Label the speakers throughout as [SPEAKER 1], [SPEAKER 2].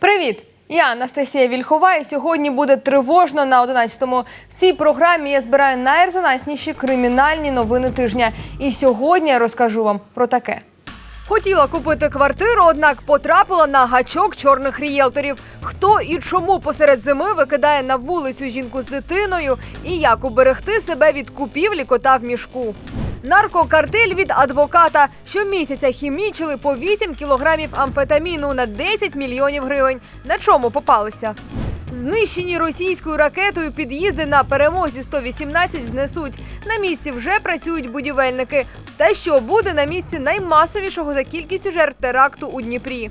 [SPEAKER 1] Привіт! Я Анастасія Вільхова, і сьогодні буде тривожно на 11-му. В цій програмі я збираю найрезонансніші кримінальні новини тижня. І сьогодні я розкажу вам про таке. Хотіла купити квартиру, однак потрапила на гачок чорних рієлторів. Хто і чому посеред зими викидає на вулицю жінку з дитиною і як уберегти себе від купівлі кота в мішку. Наркокартель від адвоката щомісяця хімічили по 8 кілограмів амфетаміну на 10 мільйонів гривень. На чому попалися? Знищені російською ракетою під'їзди на перемозі 118 знесуть. На місці вже працюють будівельники. Та що буде на місці наймасовішого за кількістю жертв теракту у Дніпрі?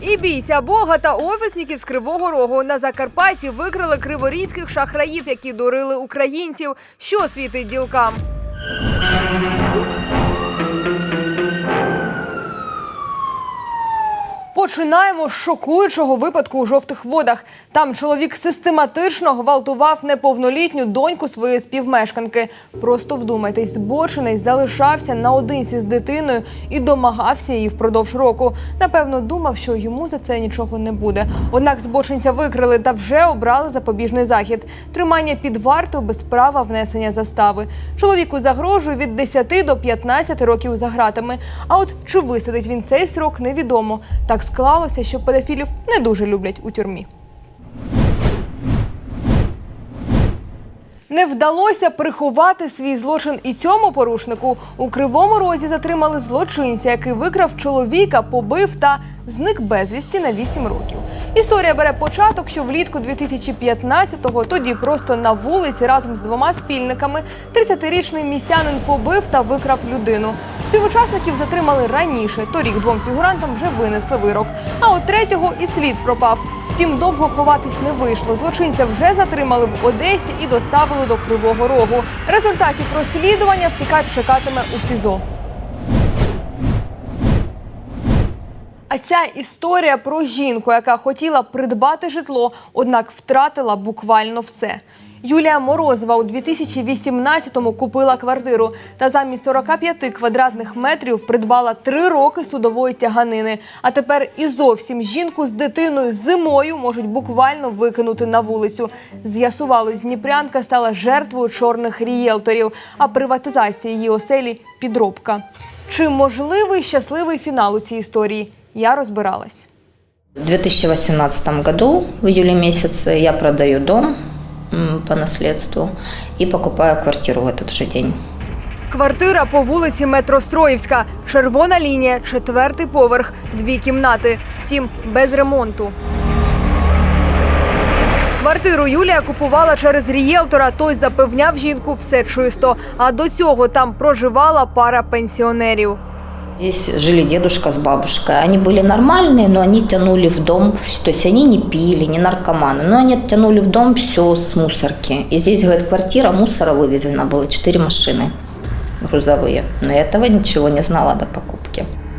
[SPEAKER 1] І бійся Бога та офісників з Кривого Рогу на Закарпатті викрили криворізьких шахраїв, які дурили українців. Що світить ділкам? Починаємо з шокуючого випадку у жовтих водах. Там чоловік систематично гвалтував неповнолітню доньку своєї співмешканки. Просто вдумайтесь, збочений залишався наодинці з дитиною і домагався її впродовж року. Напевно, думав, що йому за це нічого не буде. Однак збочинця викрили та вже обрали запобіжний захід. Тримання під вартою без права внесення застави. Чоловіку загрожує від 10 до 15 років за ґратами. А от чи висадить він цей срок, невідомо. Так склалося, що педофілів не дуже люблять у тюрмі. Не вдалося приховати свій злочин і цьому порушнику. У кривому розі затримали злочинця, який викрав чоловіка, побив та зник безвісті на 8 років. Історія бере початок, що влітку 2015-го тоді просто на вулиці разом з двома спільниками 30-річний містянин побив та викрав людину. Співучасників затримали раніше. Торік двом фігурантам вже винесли вирок. А от третього і слід пропав. Втім, довго ховатись не вийшло. Злочинця вже затримали в Одесі і доставили до Кривого Рогу. Результатів розслідування втікач чекатиме у СІЗО. А ця історія про жінку, яка хотіла придбати житло, однак втратила буквально все. Юлія Морозова у 2018-му купила квартиру та замість 45 квадратних метрів придбала три роки судової тяганини. А тепер і зовсім жінку з дитиною зимою можуть буквально викинути на вулицю. З'ясувалось, Дніпрянка стала жертвою чорних рієлторів, а приватизація її оселі підробка. Чи можливий щасливий фінал у цій історії? Я розбиралась.
[SPEAKER 2] В 2018 году, в июле месяце, я продаю дом по наследству и покупаю квартиру в этот же день.
[SPEAKER 1] Квартира по вулиці Метростроївська, червона лінія, четвертий поверх, дві кімнати. Втім, без ремонту. Квартиру Юлія купувала через рієлтора. Той запевняв жінку все чисто. А до цього там проживала пара пенсіонерів.
[SPEAKER 2] Здесь жили дедушка с бабушкой. Они были нормальные, но они тянули в дом, то есть они не пили, не наркоманы, но они тянули в дом все с мусорки. И здесь, говорит, квартира мусора вывезена было, четыре машины грузовые. Но я этого ничего не знала до покупки.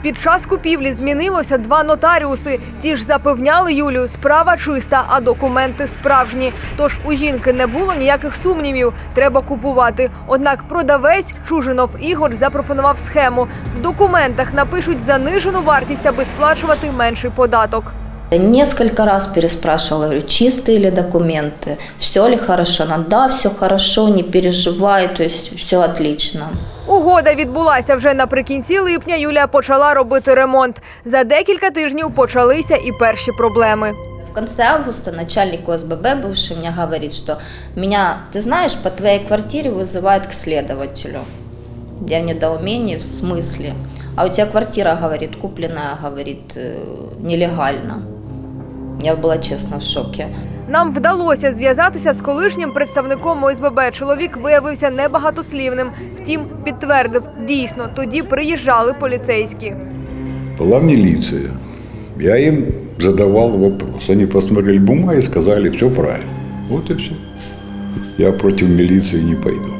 [SPEAKER 1] Під час купівлі змінилося два нотаріуси. Ті ж запевняли Юлію, справа чиста, а документи справжні. Тож у жінки не було ніяких сумнівів. Треба купувати. Однак продавець Чужинов Ігор запропонував схему. В документах напишуть занижену вартість, аби сплачувати менший податок.
[SPEAKER 2] Я Несколько раз переспрашивала, говорю, чистые ли документы, все ли хорошо. Она, да, все хорошо, не переживай, то есть все отлично.
[SPEAKER 1] Угода відбулася вже наприкінці липня. Юлія почала робити ремонт. За декілька тижнів почалися і перші проблеми.
[SPEAKER 2] В конце августа начальник ОСББ бывший мне говорит, что меня, ты знаешь, по твоей квартире вызывают к следователю. Я в недоумении, в смысле? А у тебя квартира, говорит, купленная, говорит, э, нелегально. Я была честно в шоке.
[SPEAKER 1] Нам вдалося зв'язатися з колишнім представником ОСББ. Чоловік виявився небагатослівним. Втім, підтвердив, дійсно, тоді приїжджали поліцейські.
[SPEAKER 3] Была милиция. Я им задавал вопрос. Они посмотрели бумаги и сказали, все правильно. Вот и все. Я против милиции не пойду.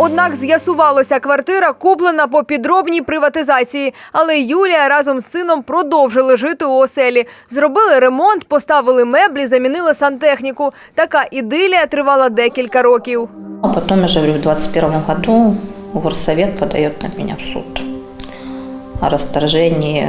[SPEAKER 1] Однак з'ясувалося, квартира куплена по підробній приватизації. Але Юлія разом з сином продовжили жити у оселі. Зробили ремонт, поставили меблі, замінили сантехніку. Така ідилія тривала декілька років.
[SPEAKER 2] А потом, я же говорю, в 21 году горсовет подает на меня в суд о расторжении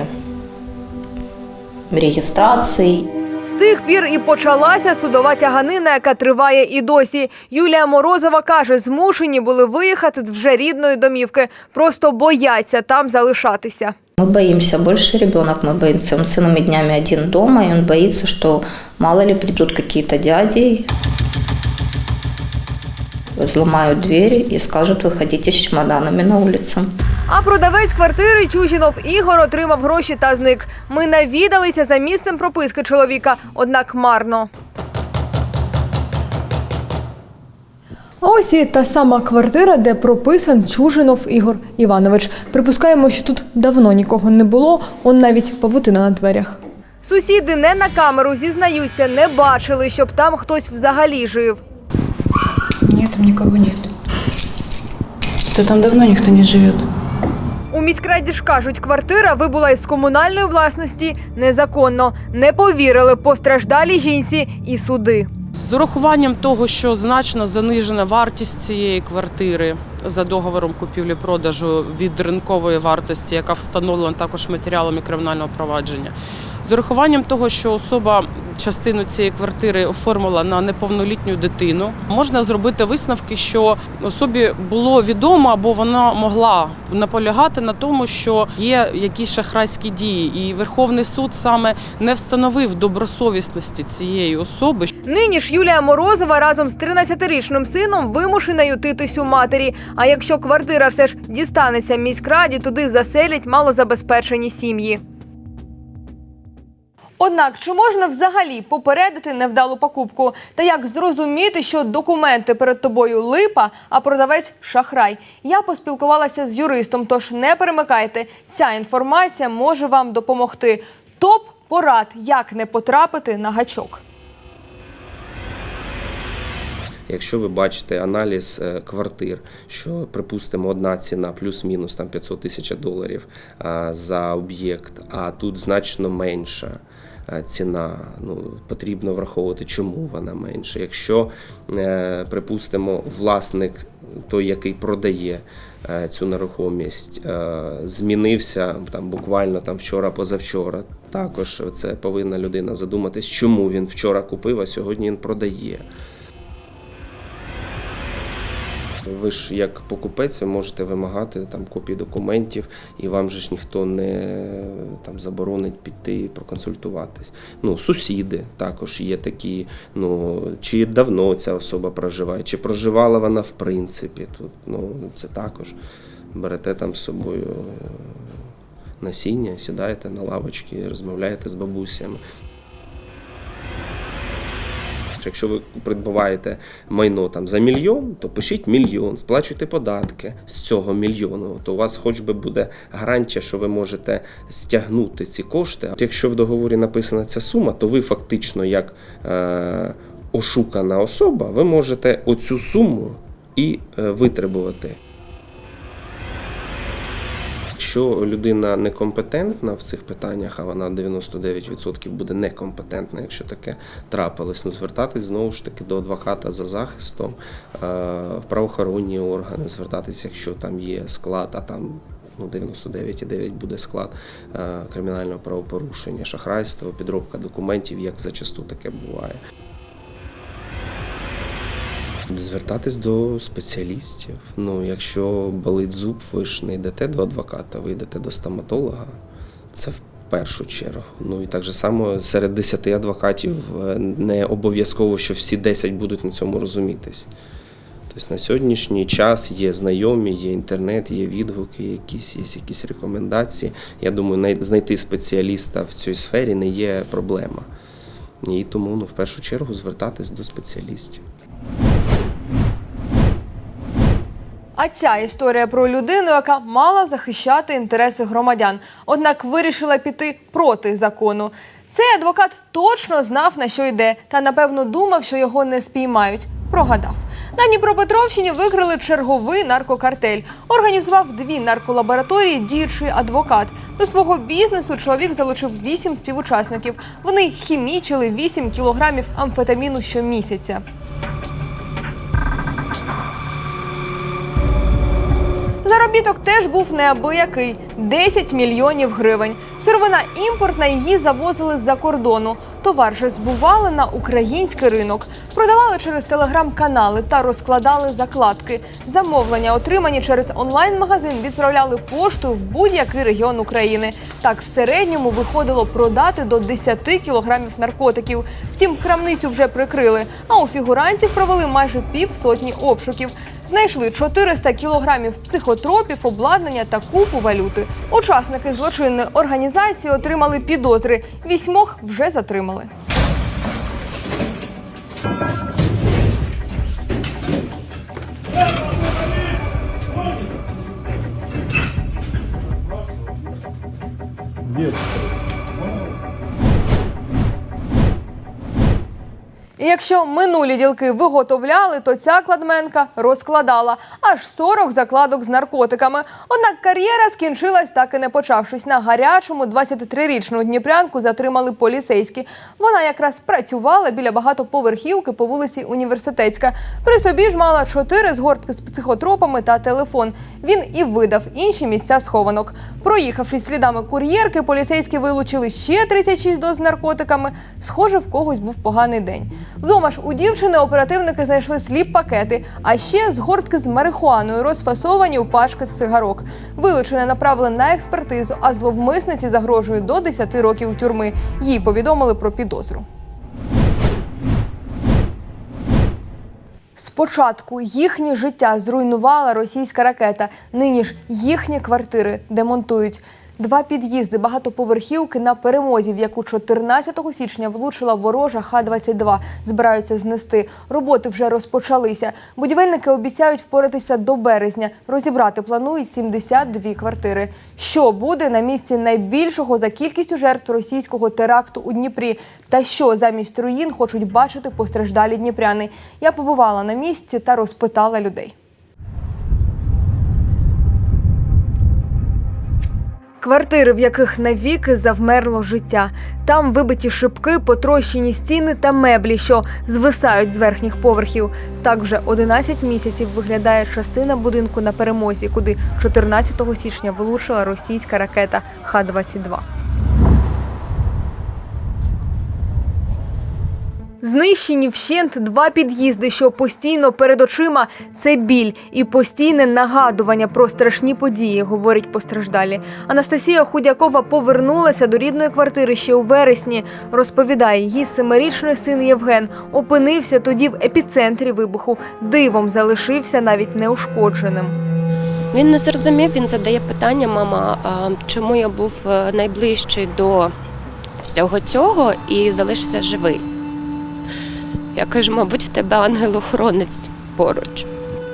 [SPEAKER 2] регистрации.
[SPEAKER 1] З тих пір і почалася судова тяганина, яка триває і досі. Юлія Морозова каже, змушені були виїхати з вже рідної домівки, просто бояться там залишатися.
[SPEAKER 2] Мы боимся, больше ребенок мы боимся. Он целыми днями один дома, и он боится, что мало ли придут какие-то дяди, взломают двери и скажут, выходите с чемоданами на улицу.
[SPEAKER 1] А продавець квартири Чужінов Ігор отримав гроші та зник. Ми навідалися за місцем прописки чоловіка, однак марно. Ось і та сама квартира, де прописан Чужинов Ігор Іванович. Припускаємо, що тут давно нікого не було, он навіть павутина на дверях. Сусіди не на камеру зізнаються, не бачили, щоб там хтось взагалі жив.
[SPEAKER 4] Нет, там никого нет. Да там давно никто не живет.
[SPEAKER 1] Міськраді ж кажуть, квартира вибула із комунальної власності незаконно. Не повірили постраждалій жінці і суди.
[SPEAKER 5] З урахуванням того, що значно занижена вартість цієї квартири за договором купівлі-продажу від ринкової вартості, яка встановлена також матеріалами кримінального провадження. З урахуванням того, що особа частину цієї квартири оформила на неповнолітню дитину, можна зробити висновки, що особі було відомо або вона могла наполягати на тому, що є якісь шахрайські дії, і Верховний суд саме не встановив добросовісності цієї особи,
[SPEAKER 1] Нині ж Юлія Морозова разом з 13-річним сином вимушена ютитись у матері. А якщо квартира все ж дістанеться міськраді, туди заселять малозабезпечені сім'ї. Однак, чи можна взагалі попередити невдалу покупку? Та як зрозуміти, що документи перед тобою липа, а продавець шахрай? Я поспілкувалася з юристом, тож не перемикайте. Ця інформація може вам допомогти. Топ порад, як не потрапити на гачок.
[SPEAKER 6] Якщо ви бачите аналіз е, квартир, що припустимо одна ціна плюс-мінус там 500 тисяч доларів за об'єкт, а тут значно менша ціна, ну потрібно враховувати, чому вона менша. Якщо е, припустимо власник, той, який продає е, цю нерухомість, е, змінився там буквально там вчора, позавчора. Також це повинна людина задуматись, чому він вчора купив, а сьогодні він продає. Ви ж як покупець ви можете вимагати там копії документів, і вам же ж ніхто не там заборонить піти і проконсультуватись. Ну, сусіди також є такі. Ну чи давно ця особа проживає, чи проживала вона в принципі. Тут ну це також берете там з собою е, насіння, сідаєте на лавочки, розмовляєте з бабусями. Якщо ви придбаваєте майно там за мільйон, то пишіть мільйон, сплачуйте податки з цього мільйону. То у вас хоч би буде гарантія, що ви можете стягнути ці кошти. От Якщо в договорі написана ця сума, то ви фактично як е, ошукана особа, ви можете оцю суму і е, витребувати. Якщо людина некомпетентна в цих питаннях, а вона 99% буде некомпетентна, якщо таке трапилось, ну звертатись знову ж таки до адвоката за захистом, е, в правоохоронні органи, звертатись, якщо там є склад, а там ну, 99,9 буде склад е, кримінального правопорушення, шахрайство, підробка документів, як зачасту таке буває. Звертатись до спеціалістів. Ну, якщо болить зуб, ви ж не йдете до адвоката, ви йдете до стоматолога. Це в першу чергу. Ну і так же само серед 10 адвокатів е, не обов'язково, що всі 10 будуть на цьому розумітись. Тобто на сьогоднішній час є знайомі, є інтернет, є відгуки, якісь є якісь рекомендації. Я думаю, знайти спеціаліста в цій сфері не є проблема. І тому ну, в першу чергу звертатись до спеціалістів.
[SPEAKER 1] А ця історія про людину, яка мала захищати інтереси громадян, однак вирішила піти проти закону. Цей адвокат точно знав на що йде, та напевно думав, що його не спіймають. Прогадав. На Дніпропетровщині викрили черговий наркокартель. Організував дві нарколабораторії діючий адвокат. До свого бізнесу чоловік залучив вісім співучасників. Вони хімічили 8 кілограмів амфетаміну щомісяця. Заробіток теж був неабиякий 10 мільйонів гривень. Сировина імпортна її завозили з-за кордону. Товар же збували на український ринок, продавали через телеграм-канали та розкладали закладки. Замовлення, отримані через онлайн-магазин, відправляли поштою в будь-який регіон України. Так в середньому виходило продати до 10 кілограмів наркотиків. Втім, крамницю вже прикрили. А у фігурантів провели майже півсотні обшуків. Знайшли 400 кілограмів психотропів, обладнання та купу валюти. Учасники злочинної організації отримали підозри. Вісьмох вже затримали. І якщо минулі ділки виготовляли, то ця кладменка розкладала аж 40 закладок з наркотиками. Однак кар'єра скінчилась так і не почавшись. На гарячому 23-річну дніпрянку затримали поліцейські. Вона якраз працювала біля багатоповерхівки по вулиці Університетська. При собі ж мала чотири згортки з психотропами та телефон. Він і видав інші місця схованок. Проїхавшись слідами кур'єрки, поліцейські вилучили ще 36 доз з наркотиками. Схоже, в когось був поганий день. Вдома ж у дівчини оперативники знайшли сліп пакети, а ще згортки з марихуаною, розфасовані у пачки з сигарок. Вилучене направили на експертизу, а зловмисниці загрожує до 10 років тюрми. Їй повідомили про підозру. Спочатку їхнє життя зруйнувала російська ракета. Нині ж їхні квартири демонтують. Два під'їзди багатоповерхівки на перемозі, в яку 14 січня влучила ворожа Х-22, збираються знести. Роботи вже розпочалися. Будівельники обіцяють впоратися до березня. Розібрати планують 72 квартири. Що буде на місці найбільшого за кількістю жертв російського теракту у Дніпрі? Та що замість руїн хочуть бачити постраждалі дніпряни? Я побувала на місці та розпитала людей. Квартири, в яких навіки завмерло життя. Там вибиті шибки, потрощені стіни та меблі, що звисають з верхніх поверхів. Так вже 11 місяців виглядає частина будинку на перемозі, куди 14 січня влучила російська ракета Х-22. Знищені вщент два під'їзди, що постійно перед очима це біль і постійне нагадування про страшні події, говорять постраждалі. Анастасія Худякова повернулася до рідної квартири ще у вересні. Розповідає, її семирічний син Євген опинився тоді в епіцентрі вибуху. Дивом залишився навіть неушкодженим.
[SPEAKER 7] Він не зрозумів, він задає питання, мама, чому я був е, найближчий до всього цього і залишився живий. Я кажу, мабуть, в тебе ангел-охоронець поруч.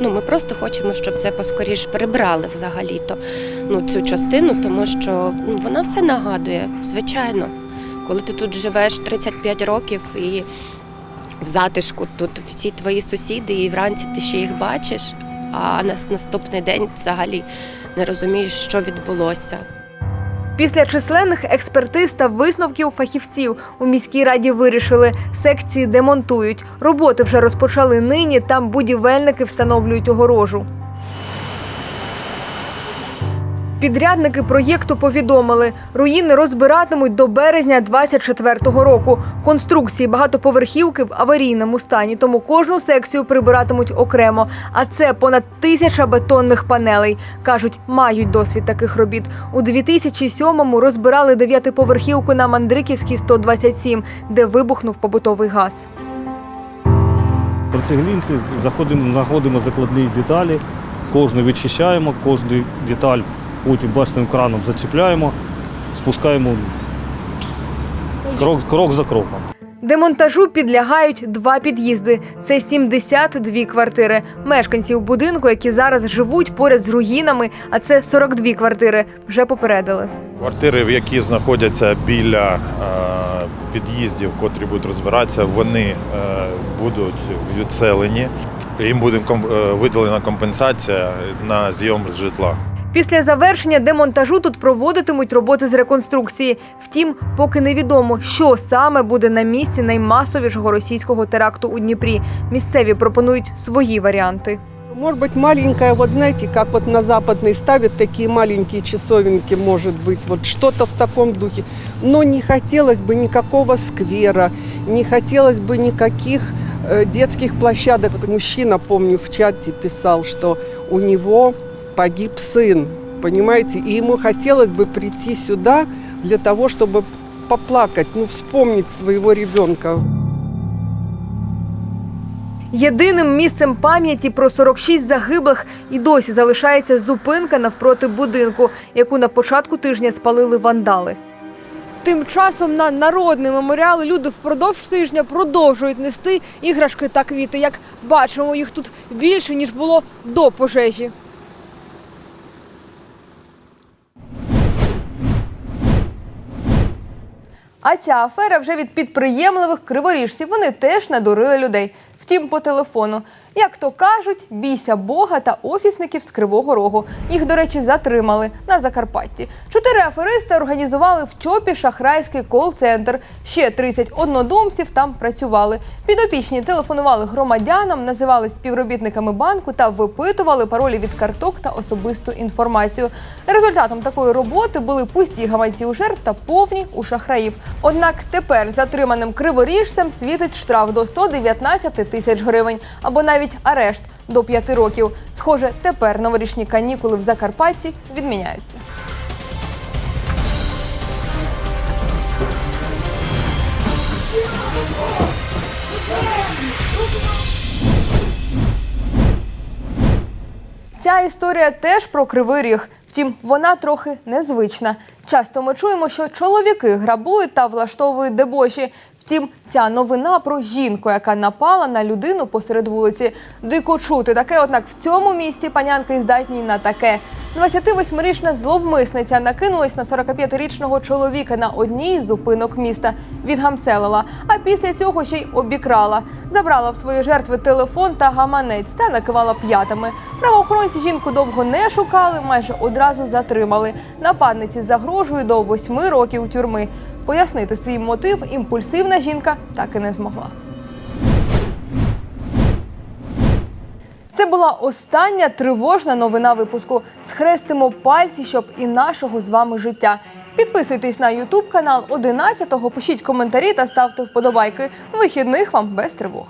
[SPEAKER 7] Ну, ми просто хочемо, щоб це поскоріш прибрали взагалі-то ну, цю частину, тому що ну, вона все нагадує, звичайно. Коли ти тут живеш 35 років і в затишку тут всі твої сусіди, і вранці ти ще їх бачиш, а на наступний день взагалі не розумієш, що відбулося.
[SPEAKER 1] Після численних експертиз та висновків фахівців у міській раді вирішили, секції демонтують. Роботи вже розпочали нині. Там будівельники встановлюють огорожу. Підрядники проєкту повідомили, руїни розбиратимуть до березня 24-го року. Конструкції багатоповерхівки в аварійному стані, тому кожну секцію прибиратимуть окремо. А це понад тисяча бетонних панелей. кажуть, мають досвід таких робіт. У 2007-му розбирали дев'ятиповерхівку на Мандриківській 127, де вибухнув побутовий газ.
[SPEAKER 8] При цій глінці заходимо, знаходимо закладні деталі, кожну відчищаємо, кожну деталь потім бачним краном зачіпляємо, спускаємо крок, крок за кроком.
[SPEAKER 1] Демонтажу підлягають два під'їзди. Це 72 квартири. Мешканців будинку, які зараз живуть поряд з руїнами, а це 42 квартири, вже попередили.
[SPEAKER 9] Квартири, в які знаходяться біля е, під'їздів, котрі будуть розбиратися, вони е, будуть відселені. Їм буде ком- е, виділена компенсація на зйом житла.
[SPEAKER 1] Після завершення демонтажу тут проводитимуть роботи з реконструкції. Втім, поки невідомо, що саме буде на місці наймасовішого російського теракту у Дніпрі. Місцеві пропонують свої варіанти.
[SPEAKER 10] Может быть, маленькая, вот знаете, как вот на западной ставят такие маленькие часовенки, может быть, вот что-то в таком духе. Но не хотелось бы никакого сквера, не хотелось бы никаких э, детских площадок. Вот мужчина, помню, в чате писал, что у него погиб сын, понимаете, и ему хотелось бы прийти сюда для того, чтобы поплакать, ну, вспомнить своего ребенка.
[SPEAKER 1] Єдиним місцем пам'яті про 46 загиблих і досі залишається зупинка навпроти будинку, яку на початку тижня спалили вандали. Тим часом на народний меморіал люди впродовж тижня продовжують нести іграшки та квіти. Як бачимо, їх тут більше ніж було до пожежі. А ця афера вже від підприємливих криворіжців. Вони теж надурили людей. Втім, по телефону. Як то кажуть, бійся Бога та офісників з Кривого Рогу. Їх, до речі, затримали на Закарпатті. Чотири аферисти організували в ЧОПі шахрайський кол-центр. Ще 30 однодумців там працювали. Підопічні телефонували громадянам, називали співробітниками банку та випитували паролі від карток та особисту інформацію. Результатом такої роботи були пусті гаманці у жертв та повні у шахраїв. Однак тепер затриманим криворіжцям світить штраф до 119 тисяч гривень або навіть арешт до 5 років. Схоже, тепер новорічні канікули в Закарпатті відміняються. Ця історія теж про кривий ріг. Втім, вона трохи незвична. Часто ми чуємо, що чоловіки грабують та влаштовують дебоші. Втім, ця новина про жінку, яка напала на людину посеред вулиці. Дико чути таке, однак в цьому місті панянки здатні на таке. 28-річна зловмисниця накинулась на 45-річного чоловіка на одній з зупинок міста. Відгамселила, а після цього ще й обікрала. Забрала в свої жертви телефон та гаманець та накивала п'ятами. Правоохоронці жінку довго не шукали, майже одразу затримали. Нападниці загрожує до 8 років тюрми. Пояснити свій мотив імпульсивна жінка так і не змогла. Це була остання тривожна новина випуску. Схрестимо пальці, щоб і нашого з вами життя. Підписуйтесь на Ютуб канал 11-го, пишіть коментарі та ставте вподобайки. Вихідних вам без тривог.